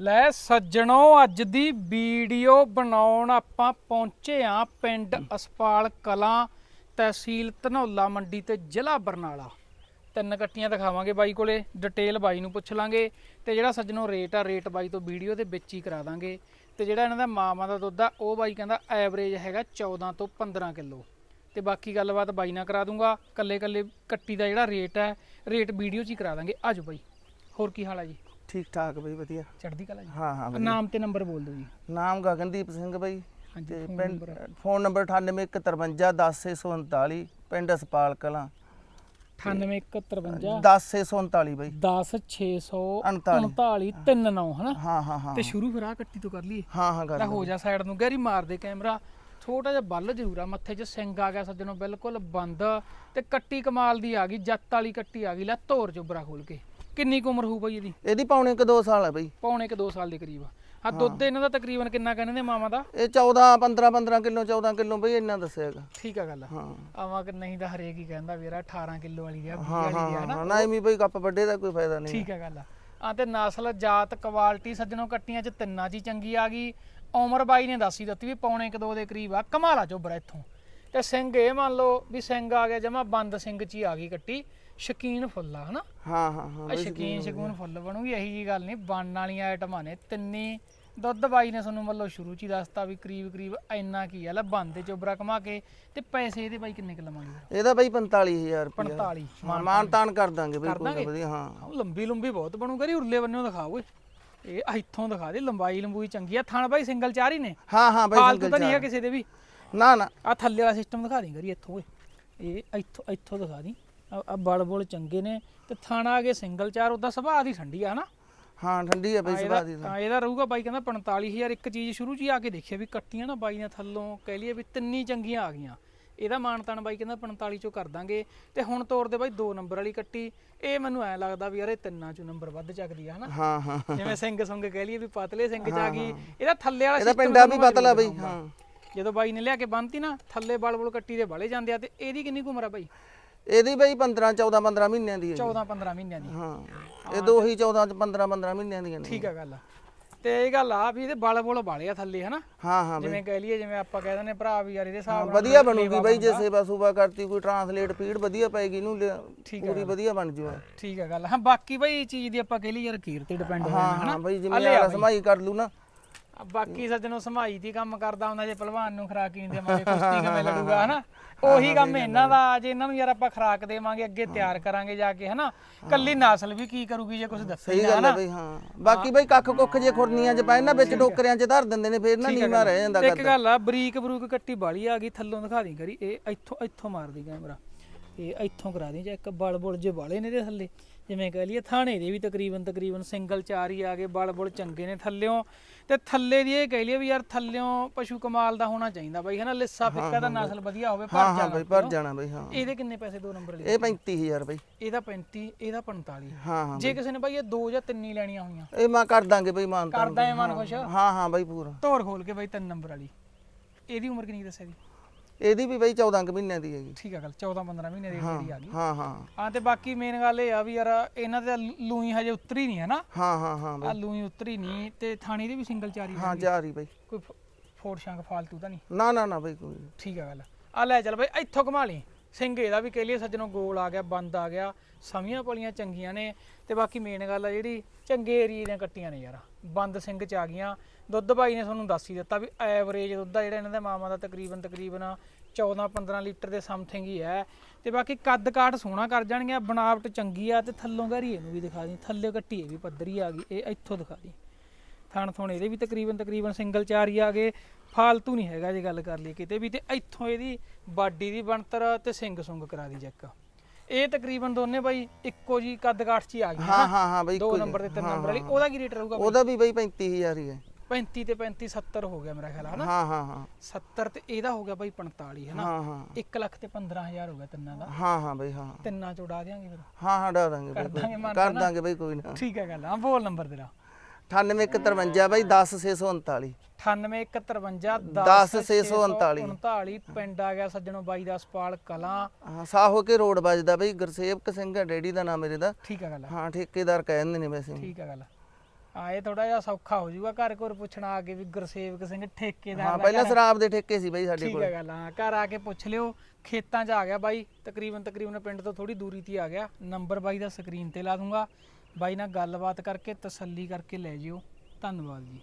ਲੈ ਸੱਜਣੋ, ਅੱਜ ਦੀ ਵੀਡੀਓ ਬਣਾਉਣ ਆਪਾਂ ਪਹੁੰਚੇ ਆ ਪਿੰਡ ਅਸਪਾਲ ਕਲਾਂ ਤਹਿਸੀਲ ਧਨੌਲਾ ਮੰਡੀ ਤੇ ਜ਼ਿਲ੍ਹਾ ਬਰਨਾਲਾ। ਤਿੰਨ ਕੱਟੀਆਂ ਦਿਖਾਵਾਂਗੇ ਬਾਈ ਕੋਲੇ ਡਿਟੇਲ ਬਾਈ ਨੂੰ ਪੁੱਛ ਲਾਂਗੇ ਤੇ ਜਿਹੜਾ ਸੱਜਣੋ ਰੇਟ ਆ, ਰੇਟ ਬਾਈ ਤੋਂ ਵੀਡੀਓ ਦੇ ਵਿੱਚ ਹੀ ਕਰਾ ਦਾਂਗੇ। ਤੇ ਜਿਹੜਾ ਇਹਨਾਂ ਦਾ ਮਾਮਾ ਦਾ ਦੁੱਧ ਆ, ਉਹ ਬਾਈ ਕਹਿੰਦਾ ਐਵਰੇਜ ਹੈਗਾ 14 ਤੋਂ 15 ਕਿਲੋ। ਤੇ ਬਾਕੀ ਗੱਲਬਾਤ ਬਾਈ ਨਾਲ ਕਰਾ ਦੂੰਗਾ ਕੱਲੇ ਕੱਲੇ ਕੱਟੀ ਦਾ ਜਿਹੜਾ ਰੇਟ ਹੈ, ਰੇਟ ਵੀਡੀਓ 'ਚ ਹੀ ਕਰਾ ਦਾਂਗੇ। ਆਜੋ ਬਾਈ, ਹੋਰ ਕੀ ਹਾਲ ਆ ਜੀ? ਠੀਕ ਠਾਕ ਬਈ ਵਧੀਆ। ਚੜ੍ਹਦੀ ਕਲਾ ਜੀ? ਹਾਂ ਹਾਂ ਨਾਮ ਤੇ ਨੰਬਰ ਬੋਲ ਦਿਓ ਜੀ। ਨਾਮ ਗਗਨਦੀਪ ਸਿੰਘ ਬਈ। ਹਾਂਜੀ ਤੇ phone ਪਿੰਡ number ਫੋਨ ਨੰਬਰ 98151039 ਪਿੰਡ ਅਸਪਾਲ ਕਲਾਂ। 9851 10639 ਬਈ। 10639 39 ਹਨਾ? ਹਾਂ ਹਾਂ ਹਾਂ ਤੇ ਸ਼ੁਰੂ ਫਿਰ ਆ ਕੱਟੀ ਤੋਂ ਕਰ ਲਈਏ। ਹਾਂ ਹਾਂ ਕਰ ਲੈ ਹੋ ਜਾ ਸਾਈਡ ਨੂੰ ਗਹਿਰੀ ਮਾਰ ਦੇ ਕੈਮਰਾ। ਛੋਟਾ ਜਿਹਾ ਬੱਲ ਜ਼ਰੂਰ ਆ ਮੱਥੇ 'ਚ ਸਿੰਗ ਆ ਗਿਆ ਸੱਜਣੋਂ ਬਿਲਕੁਲ ਬੰਦ। ਤੇ ਕੱਟੀ ਕਮਾਲ ਦੀ ਆ ਗਈ ਜੱਤ ਵਾਲੀ ਕੱਟੀ ਆ ਗਈ। ਲੈ ਧੋਰ ਚੋਬਰਾ ਖੋਲ ਕੇ। ਕਿੰਨੀ ਕੁ ਉਮਰ ਹੋਊ ਬਈ ਇਹਦੀ? ਇਹਦੀ ਪੌਣੇ ਕ 2 ਸਾਲ ਹੈ ਬਈ। ਪੌਣੇ ਕਿ 2 ਸਾਲ ਦੇ ਕਰੀਬ ਆ। ਦੁੱਧ ਇਹਨਾਂ ਦਾ ਤਕਰੀਬਨ ਕਿੰਨਾ ਕਹਿੰਦੇ ਨੇ ਮਾਮਾ ਦਾ? ਇਹ 14 15 15 ਕਿਲੋ 14 ਕਿਲੋ ਬਈ ਇੰਨਾ ਦੱਸਿਆਗਾ ਠੀਕ ਆ ਗੱਲ ਹਾਂ। ਆਵਾਂ ਕਿ ਨਹੀਂ ਤਾਂ ਹਰੇਕ ਹੀ ਕਹਿੰਦਾ ਵੀਰਾ 18 ਕਿਲੋ ਵਾਲੀ ਆ 20 ਹਾਂ ਵਾਲੀ ਆ ਨਾ। ਹਾਂ ਨਹੀਂ ਵੀ ਬਈ ਕੱਪ ਵੱਡੇ ਦਾ ਕੋਈ ਫਾਇਦਾ ਨਹੀਂ ਠੀਕ ਹੈ ਗੱਲ ਆ। ਆ ਤੇ ਨਸਲ ਜਾਤ ਕੁਆਲਿਟੀ ਸੱਜਣੋਂ ਕੱਟੀਆਂ ਚ ਤਿੰਨਾਂ ਚ ਚੰਗੀ ਆ ਗਈ। ਉਮਰ ਬਾਈ ਨੇ ਦੱਸੀ ਦਿੱਤੀ ਵੀ ਪੌਣੇ ਕ ਦੋ ਦੇ ਕਰੀਬ ਆ। ਕਮਾਲਾ ਚੋਬਰਾ ਇੱਥੋਂ। ਤੇ ਸਿੰਘ ਇਹ ਮੰਨ ਲਓ ਵੀ ਸਿੰਘ ਆ ਗਿਆ ਜਮਾ ਬੰਦ ਸਿੰਘ ਚ ਹੀ ਆ ਗਈ ਕੱਟੀ ਸ਼ਕੀਨ ਫੁੱਲ ਆ ਹਨਾ? ਹਾਂ ਹਾਂ ਹਾਂ ਆ ਸ਼ਕੀਨ ਸ਼ਕੂਨ ਫੁੱਲ ਬਣੂਗੀ ਇਹੀ ਜੀ ਗੱਲ ਨਹੀਂ ਬਣਨ ਵਾਲੀਆਂ ਆਈਟਮਾਂ ਨੇ ਤਿੰਨੇ ਦੁੱਧ ਬਾਈ ਨੇ ਤੁਹਾਨੂੰ ਮਤਲਬ ਸ਼ੁਰੂ ਚ ਹੀ ਦੱਸਤਾ ਵੀ ਕਰੀਬ ਕਰੀਬ ਇੰਨਾ ਕੀ ਆ ਲੈ ਬੰਦ ਚੋਬਰਾ ਕਮਾ ਕੇ ਤੇ ਪੈਸੇ ਇਹਦੇ ਬਾਈ ਕਿੰਨੇ ਕੁ ਲਵਾਂਗੇ ਇਹਦਾ ਬਈ 45000 ਰੁਪਏ 45 ਮਾਨ ਤਾਨ। ਕਰ ਦਾਂਗੇ ਬਈ ਕੋਈ ਨਾ? ਵਧੀਆ ਹਾਂ। ਆਹ ਲੰਬੀ ਲੰਬੀ ਬਹੁਤ ਬਣੂਗਾ ਰੀ ਉਰਲੇ ਬੰਨਿਓ ਦਿਖਾ ਓਏ। ਇਹ ਆਹ ਇੱਥੋਂ ਦਿਖਾ ਦੇ ਲੰਬਾਈ ਲੰਬੂਈ ਚੰਗੀ ਆ ਥਣ ਬਾਈ ਸਿੰਗਲ ਚਾਰ ਹੀ ਨੇ। ਹਾਂ ਹਾਂ ਬਈ ਸਿੰਗਲ ਤਾਂ ਨਹੀਂ ਹੈ ਚਾਰ। ਕਿਸੇ ਦੇ ਵੀ। ਨਾ ਨਾ। ਆ ਥੱਲੇ ਵਾਲਾ ਸਿਸਟਮ ਦਿਖਾ ਦੇ ਕਰੀ ਇੱਥੋਂ ਓਏ। ਇਹ ਇੱਥੋਂ ਇੱਥੋਂ ਦਿਖਾ ਦੀ ਆ ਬੜ ਬੁਲ ਚੰਗੇ ਨੇ ਤੇ ਥਣ ਆ ਗਏ ਸਿੰਗਲ ਚਾਰ ਉਹਦਾ ਸੁਭਾਅ ਦੀ ਠੰਡੀ ਆ ਹਨਾ? ਹਾਂ ਠੰਡੀ ਹੈ ਬਈ ਆ ਸੁਭਾ ਦੀ ਆ ਇਹਦਾ ਰਹੂਗਾ ਬਾਈ ਕਹਿੰਦਾ 45000 ਇੱਕ ਚੀਜ਼ ਸ਼ੁਰੂ 'ਚ ਹੀ ਆ ਕੇ ਦੇਖਿਆ ਵੀ ਕੱਟੀਆਂ ਨਾ ਬਾਈ ਨੇ ਥੱਲੋਂ ਕਹਿ ਲਈਏ ਵੀ ਤਿੰਨੀ ਚੰਗੀਆਂ ਆ ਗਈਆਂ। ਇਹਦਾ ਮਾਨਤਾਨ ਬਾਈ ਕਹਿੰਦਾ 45 ਚੋਂ ਕਰ ਦਾਂਗੇ। ਤੇ ਹੁਣ ਤੋਰ ਦੇ ਬਾਈ 2 ਨੰਬਰ ਵਾਲੀ ਕੱਟੀ। ਇਹ ਮੈਨੂੰ ਐ ਲੱਗਦਾ ਵੀ ਯਾਰ ਇਹ ਤਿੰਨਾਂ ਚੋਂ ਨੰਬਰ ਵੱਧ ਚੱਕਦੀ ਆ ਹਨਾ? ਹਾਂ ਹਾਂ। ਜਿਵੇਂ ਸਿੰਘ ਸੰਗ ਕਹਿ ਲਈਏ ਵੀ ਪਤਲੇ ਸਿੰਘ ਚ ਆ ਗਈ। ਇਹਦਾ ਥੱਲੇ ਵਾਲਾ ਇਹਦਾ system ਪਿੰਡਾ ਵੀ ਤੁਹਾਨੂੰ ਮੈਂ ਪਤਲਾ ਜ਼ਰੂਰ ਬਈ। ਹਾਂ। ਜਦੋਂ ਬਾਈ ਨੇ ਲਿਆ ਕੇ ਬੰਨਤੀ ਨਾ ਥੱਲੇ ਬਲ ਬਲ ਕੱਟੀ ਦੇ ਬਾਲੇ ਜਾਂਦੇ ਆ ਤੇ ਇਹਦੀ ਕਿੰਨੀ ਕੁ ਉਮਰ ਆ ਬਾਈ? ਇਹਦੀ ਬਈ 15 14 15 ਮਹੀਨਿਆਂ ਦੀ ਹੈ 14 15 ਮਹੀਨਿਆਂ ਦੀ। ਹਾਂ। ਇਹ ਦੋ ਹੀ 14 ਚ 15 15 ਮਹੀਨਿਆਂ ਦੀਆਂ ਨੇ। ਠੀਕ ਆ ਗੱਲ ਤੇ ਇਹ ਗੱਲ ਆ ਵੀ ਇਹਦੇ ਬਲ ਬੁਲ ਬਾਲੇ ਆ ਥੱਲੇ ਹਨਾ? ਹਾਂ ਹਾਂ ਜਿਵੇਂ ਕਹਿ ਲਈਏ ਜਿਵੇਂ ਆਪਾਂ ਕਹਿ ਦਿੰਦੇ ਭਰਾ ਵੀ ਯਾਰ ਇਹਦੇ ਹਿਸਾਬ ਨਾਲ ਵਧੀਆ ਬਣੂਗੀ ਬਈ ਜੇ ਸੇਵਾ ਸੂਬਾ ਕਰਤੀ ਕੋਈ ਟਰਾਂਸਲੇਟ ਫੀਡ ਵਧੀਆ ਪਏਗੀ ਇਹਨੂੰ ਪੂਰੀ ਵਧੀਆ ਬਣ ਜੂ ਠੀਕ ਆ ਗੱਲ ਹਾਂ ਬਾਕੀ ਬਾਈ ਚੀਜ਼ ਦੀ ਆਪਾਂ ਕਹਿ ਲਈ ਯਾਰ ਕੀਰ ਤੇ ਡਿਪੈਂਡ ਹੋ ਹਾਂ ਜਾਣਾ ਹਾਂ ਬਈ ਆ ਜਿਵੇਂ ਬਈ। ਸਮਾਈ ਕਰ ਲੂ ਨਾ ਆ ਬਾਕੀ ਸੱਜਣੋਂ ਸਮਾਈ ਦੀ ਕੰਮ ਕਰਦਾ ਹੁੰਦਾ ਜੇ ਪਹਿਲਵਾਨ ਨੂੰ ਖਰਾਕ ਨਹੀਂ ਦੇਵਾਂਗੇ ਕੁਸ਼ਤੀ ਕਿਵੇਂ ਲੜੂਗਾ ਹਨਾ? ਉਹੀ ਕੰਮ ਇਹਨਾਂ ਦਾ ਜੇ ਇਹਨਾਂ ਨੂੰ ਯਾਰ ਆਪਾਂ ਖਰਾਕ ਦੇਵਾਂਗੇ ਅੱਗੇ ਤਿਆਰ ਕਰਾਂਗੇ ਜਾ ਕੇ ਹਨਾ? ਕੱਲੀ ਨਸਲ ਵੀ ਕੀ ਕਰੂਗੀ ਜੇ ਕੁਝ ਦੱਸੇ ਸਹੀ ਗੱਲ ਹੈ ਬਈ ਹਾਂ। ਬਾਕੀ ਬਈ ਕੱਖ ਕੁੱਖ ਜੇ ਖੁਰਨੀਆਂ ਚ ਪੈ ਨਾ ਵਿੱਚ ਟੋਕਰਿਆਂ ਚ ਧਰ ਦਿੰਦੇ ਨੇ ਫੇਰ ਨਾ ਨੀਵਾ ਰਹਿ ਜਾਂਦਾ ਇੱਕ ਗੱਲ ਆ ਬਰੀਕ ਬਰੂਕ ਕੱਟੀ ਬਾਲੀ ਆ ਗਈ ਥੱਲੋਂ ਦਿਖਾ ਦੀ ਕਰੀ ਇਹ ਇੱਥੋਂ ਇੱਥੋਂ ਮਾਰਦੀ ਕੈਮਰਾ। ਇਹ ਇੱਥੋਂ ਕਰਾ ਦੀ ਜਾਂ ਇੱਕ ਬਲ ਬੁਲ ਜੇ ਬਾਲੇ ਨੇ ਇਹਦੇ ਥੱਲੇ। ਜਿਵੇਂ ਕਹਿ ਲਈਏ ਥਾਣੇ ਦੇ ਵੀ ਤਕਰੀਬਨ ਤਕਰੀਬਨ ਸਿੰਗਲ ਚਾਰ ਹੀ ਆ ਗਏ ਬਲ ਬੁਲ ਚੰਗੇ ਨੇ ਥੱਲਿਓਂ। ਤੇ ਥੱਲੇ ਦੀ ਇਹ ਕਹਿ ਲਈਏ ਵੀ ਯਾਰ ਥੱਲਿਓਂ ਪਸ਼ੂ ਕਮਾਲ ਦਾ ਹੋਣਾ ਚਾਹੀਦਾ ਬਾਈ ਹਨਾ? ਲਿੱਸਾ ਫਿੱਕਾ ਦਾ ਨਸਲ ਵਧੀਆ ਹੋਵੇ ਹਾਂ ਪਰ ਹਾਂ ਬਈ ਭਰ ਜਾਣਾ ਬਈ ਹਾਂ। ਇਹਦੇ ਕਿੰਨੇ ਪੈਸੇ? ਦੋ ਨੰਬਰ ਲਈ ਇਹ 35000 ਬਈ। ਇਹਦਾ 35 ਇਹਦਾ 45 ਹਾਂ ਹਾਂ ਜੇ ਕਿਸੇ ਨੇ ਬਾਈ ਇਹ ਦੋ ਜਾਂ ਤਿੰਨ ਹੀ ਲੈਣੀਆਂ ਹੋਈਆਂ। ਇਹ ਮੈਂ ਕਰ ਦਾਂਗੇ ਬਈ ਮਾਨ ਤਾਂ ਕਰਦਾ ਐ ਮਨ ਖੁਸ਼। ਹਾਂ ਹਾਂ ਬਈ ਪੂਰਾ। ਧੋਰ ਖੋਲ ਕੇ ਬਾਈ ਤਿੰਨ ਨੰਬਰ ਵਾਲੀ। ਇਹਦੀ ਉਮਰ ਕਿੰਨੀ ਦੱਸਿਆ ਜੀ ਇਹਦੀ ਵੀ ਬਈ 14 ਕੁ ਮਹੀਨਿਆਂ ਦੀ ਹੈਗੀ। ਠੀਕ ਆ ਗੱਲ 14 15 ਮਹੀਨੇ ਦੀ ਜਿਹੜੀ ਆ ਗਈ। ਹਾਂ ਹਾਂ। ਹਾਂ ਤੇ ਬਾਕੀ ਮੇਨ ਗੱਲ ਇਹ ਆ ਵੀ ਯਾਰ ਇਹਨਾਂ ਦੇ ਲੂਈ ਹਜੇ ਉਤਰੀ ਨਹੀਂ ਹੈ ਨਾ। ਹਾਂ ਹਾਂ ਹਾਂ ਬਈ। ਆ ਲੂਈ ਉਤਰੀ ਨਹੀਂ ਤੇ ਥਾਣੀ ਦੀ ਵੀ ਸਿੰਗਲ ਚਾਰੀ ਹਾਂ ਜਾਰੀ ਬਈ। ਕੋਈ ਫ- ਫੋੜ ਸ਼ੰਗ ਫਾਲਤੂ ਤਾਂ ਨਹੀਂ? ਨਾ ਨਾ ਨਾ ਬਈ ਕੋਈ ਨੀ। ਠੀਕ ਆ ਗੱਲ। ਆ ਲੈ ਚੱਲ ਬਈ ਇੱਥੋਂ ਘੁਮਾ ਲਈ। ਸਿੰਘ ਇਹਦਾ ਵੀ ਕਹਿ ਲਈਏ ਸੱਜਣੋਂ ਗੋਲ ਆ ਗਿਆ, ਬੰਦ ਆ ਗਿਆ, ਸਮੀਆਂ ਪਲੀਆਂ ਚੰਗੀਆਂ ਨੇ ਤੇ ਬਾਕੀ ਮੇਨ ਗੱਲ ਆ ਜਿਹੜੀ ਚੰਗੇ ਏਰੀਏ ਦੀਆਂ ਕੱਟੀਆਂ ਨੇ ਯਾਰ, ਬੰਦ ਸਿੰਘ ਚ ਆ ਗਈਆਂ। ਦੁੱਧ ਭਾਈ ਨੇ ਤੁਹਾਨੂੰ ਦੱਸ ਹੀ ਦਿੱਤਾ ਵੀ ਐਵਰੇਜ ਦੁੱਧ ਆ ਜਿਹੜਾ ਇਹਨਾਂ ਦਾ ਮਾਮਾ ਦਾ ਤਕਰੀਬਨ ਤਕਰੀਬਨ 14 15 ਲੀਟਰ ਦੇ ਸਮਥਿੰਗ ਹੀ ਹੈ। ਤੇ ਬਾਕੀ ਕੱਦ ਕਾਠ ਸੋਹਣਾ ਕਰ ਜਾਣਗੇ ਬਣਾਵਟ ਚੰਗੀ ਆ ਤੇ ਥੱਲੋਂ ਘਰੀਏ ਨੂੰ ਵੀ ਦਿਖਾ ਦੀ ਥੱਲੇ ਕੱਟੀ ਇਹ ਵੀ ਪੱਧਰੀ ਆ ਗਈ, ਇਹ ਇੱਥੋਂ ਦਿਖਾ ਦੀ ਥਣ ਥੁਣ ਇਹਦੇ ਵੀ ਤਕਰੀਬਨ ਤਕਰੀਬਨ ਸਿੰਗਲ ਚਾਰ ਹੀ ਆ ਗਏ। ਫਾਲਤੂ ਨਹੀਂ ਹੈਗਾ ਜੇ ਗੱਲ ਕਰ ਲਈ ਕਿਤੇ ਵੀ ਤੇ ਇੱਥੋਂ ਇਹਦੀ ਬਾਡੀ ਦੀ ਬਣਤਰ ਤੇ ਸਿੰਘ ਸੁੰਗ ਕਰਾ ਦੀ ਚੈੱਕ। ਇਹ ਤਕਰੀਬਨ ਦੋਨੇ ਬਾਈ ਇੱਕੋ ਜੀ ਕੱਦ ਕਾਠ ਚ ਹੀ ਆ ਗਏ ਹਾਂ ਹਾਂ ਹਾਂ ਬਈ ਦੋ ਨੰਬਰ ਤੇ ਤਿੰਨ ਨੰਬਰ ਵਾਲੀ। ਉਹਦਾ ਕੀ ਰੇਟ ਰਹੂਗਾ ਉਹਦਾ ਵੀ ਬਈ 35000 ਹੀ ਹੈ। 35 ਤੇ 35 70 ਹੋ ਗਿਆ ਮੇਰਾ ਖਿਆਲ ਹਨਾ? ਹਾਂ ਹਾਂ ਹਾਂ। 70 ਤੇ ਇਹਦਾ ਹੋ ਗਿਆ ਬਾਈ 45 ਹਨਾ? ਹਾਂ ਹਾਂ। 1 ਲੱਖ ਤੇ 15000 ਹੋ ਗਿਆ ਤਿੰਨਾਂ ਦਾ। ਹਾਂ ਹਾਂ ਬਈ ਹਾਂ। ਤਿੰਨਾਂ ਚ ਉਡਾ ਦਿਆਂਗੇ ਫਿਰ। ਹਾਂ ਹਾਂ ਡਾ ਦਾਂਗੇ ਬਈ ਦਾਂਗੇ ਕਰ ਦਾਂਗੇ ਬਈ ਕੋਈ ਨਾ। ਠੀਕ ਹੈ ਗੱਲ ਆ। ਬੋਲ ਨੰਬਰ ਤੇਰਾ। 9853 ਬਈ 10639 9851 10639 39 ਪਿੰਡ ਆ ਗਿਆ ਸੱਜਣੋ ਬਾਈ ਦਾ ਸਪਾਲ ਕਲਾਂ। ਹਾਂ ਸਾਹੋ ਕੇ ਰੋਡ ਵੱਜਦਾ ਬਈ ਗੁਰਸੇਵਕ ਸਿੰਘ ਹੈ ਡੈਡੀ ਦਾ ਨਾਮ ਮੇਰੇ ਦਾ। ਠੀਕ ਆ ਗੱਲ ਹਾਂ ਠੇਕੇਦਾਰ ਕਹਿ ਦਿੰਦੇ ਨੇ ਵੈਸੇ। ਠੀਕ ਆ ਗੱਲ ਆ। ਇਹ ਥੋੜਾ ਜਿਹਾ ਸੌਖਾ ਹੋ ਜਾਊਗਾ ਘਰ ਪੁੱਛਣਾ ਆ ਕੇ ਵੀ ਗੁਰਸੇਵਕ ਸਿੰਘ ਠੇਕੇਦਾਰ ਹਾਂ ਦਾ ਪਹਿਲਾਂ ਘਰ- ਸ਼ਰਾਬ ਦੇ ਠੇਕੇ ਸੀ ਬਾਈ ਸਾਡੇ ਠੀਕ ਕੋਲ। ਹੈ ਗੱਲ ਹਾਂ ਘਰ ਆ ਕੇ ਪੁੱਛ ਲਿਓ ਖੇਤਾਂ 'ਚ ਆ ਗਿਆ ਬਾਈ ਤਕਰੀਬਨ ਤਕਰੀਬਨ ਪਿੰਡ ਤੋਂ ਥੋੜੀ ਦੂਰੀ ਤੇ ਆ ਗਿਆ। ਨੰਬਰ ਬਾਈ ਦਾ ਸਕਰੀਨ ਤੇ ਲਾ ਦੂੰਗਾ। ਬਾਈ ਨਾਲ ਗੱਲਬਾਤ ਕਰਕੇ ਤਸੱਲੀ ਕਰਕੇ ਲੈ ਜਿਓ। ਧੰਨਵਾਦ ਜੀ।